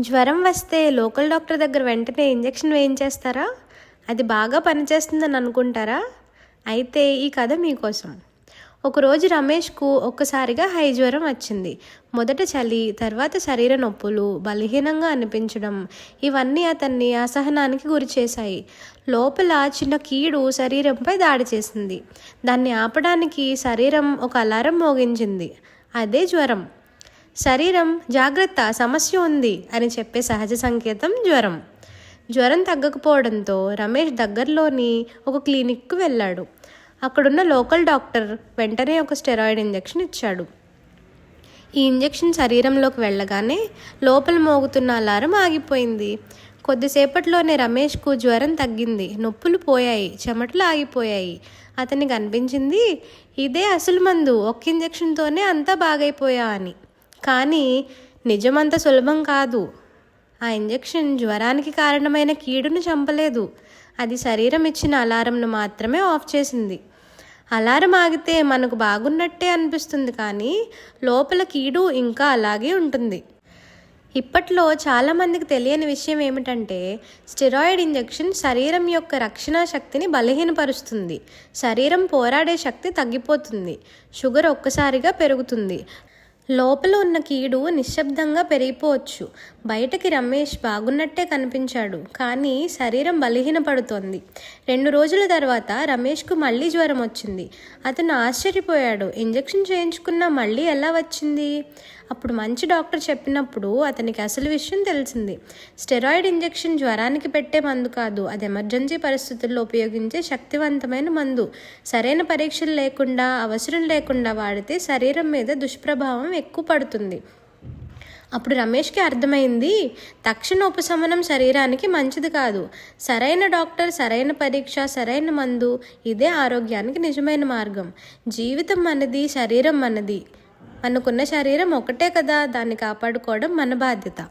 జ్వరం వస్తే local doctor దగ్గర వెంటనే ఇంజెక్షన్ వేయించేస్తారా? అది బాగా పనిచేస్తుందని అనుకుంటారా? అయితే ఈ కథ మీకోసం. ఒకరోజు రమేష్కు ఒక్కసారిగా హై జ్వరం వచ్చింది. మొదట చలి తర్వాత శరీర నొప్పులు బలహీనంగా అనిపించడం ఇవన్నీ అతన్ని అసహనానికి గురి చేశాయి. లోపల చిన్న కీడు శరీరంపై దాడి చేసింది. దాన్ని ఆపడానికి శరీరం ఒక అలారం మోగించింది. అదే జ్వరం. శరీరం జాగ్రత్త సమస్య ఉంది అని చెప్పే సహజ సంకేతం జ్వరం. జ్వరం తగ్గకపోవడంతో రమేష్ దగ్గరలోని ఒక క్లినిక్కు వెళ్ళాడు. అక్కడున్న లోకల్ డాక్టర్ వెంటనే ఒక స్టెరాయిడ్ ఇంజెక్షన్ ఇచ్చాడు. ఈ ఇంజెక్షన్ శరీరంలోకి వెళ్ళగానే లోపల మోగుతున్న అలారం ఆగిపోయింది. కొద్దిసేపట్లోనే రమేష్కు జ్వరం తగ్గింది. నొప్పులు పోయాయి చెమటలు ఆగిపోయాయి. అతనికి అనిపించింది ఇదే అసలు మందు ఒక్క ఇంజెక్షన్తోనే అంతా బాగైపోయా అని. కానీ నిజమంత సులభం కాదు. ఆ ఇంజెక్షన్ జ్వరానికి కారణమైన కీడును చంపలేదు. అది శరీరం ఇచ్చిన అలారంను మాత్రమే ఆఫ్ చేసింది. అలారం ఆగితే మనకు బాగున్నట్టే అనిపిస్తుంది కానీ లోపల కీడు ఇంకా అలాగే ఉంటుంది. ఇప్పట్లో చాలామందికి తెలియని విషయం ఏమిటంటే స్టెరాయిడ్ ఇంజెక్షన్ శరీరం యొక్క రక్షణ శక్తిని బలహీనపరుస్తుంది. శరీరం పోరాడే శక్తి తగ్గిపోతుంది. షుగర్ ఒక్కసారిగా పెరుగుతుంది. లోపల ఉన్న కీడు నిశ్శబ్దంగా పెరిగిపోవచ్చు. బయటకి రమేష్ బాగున్నట్టే కనిపించాడు. కానీ శరీరం బలహీనపడుతోంది. రెండు రోజుల తర్వాత రమేష్కు మళ్ళీ జ్వరం వచ్చింది. అతను ఆశ్చర్యపోయాడు. ఇంజెక్షన్ చేయించుకున్నా మళ్ళీ ఎలా వచ్చింది? అప్పుడు మంచి డాక్టర్ చెప్పినప్పుడు అతనికి అసలు విషయం తెలిసింది. స్టెరాయిడ్ ఇంజెక్షన్ జ్వరానికి పెట్టే మందు కాదు. అది ఎమర్జెన్సీ పరిస్థితుల్లో ఉపయోగించే శక్తివంతమైన మందు. సరైన పరీక్షలు లేకుండా అవసరం లేకుండా వాడితే శరీరం మీద దుష్ప్రభావం ఎక్కువ పడుతుంది. అప్పుడు రమేష్కి అర్థమైంది తక్షణ ఉపశమనం శరీరానికి మంచిది కాదు. సరైన డాక్టర్ సరైన పరీక్ష సరైన మందు ఇదే ఆరోగ్యానికి నిజమైన మార్గం. జీవితం మనది శరీరం మనది. మనకున్న శరీరం ఒకటే కదా దాన్ని కాపాడుకోవడం మన బాధ్యత.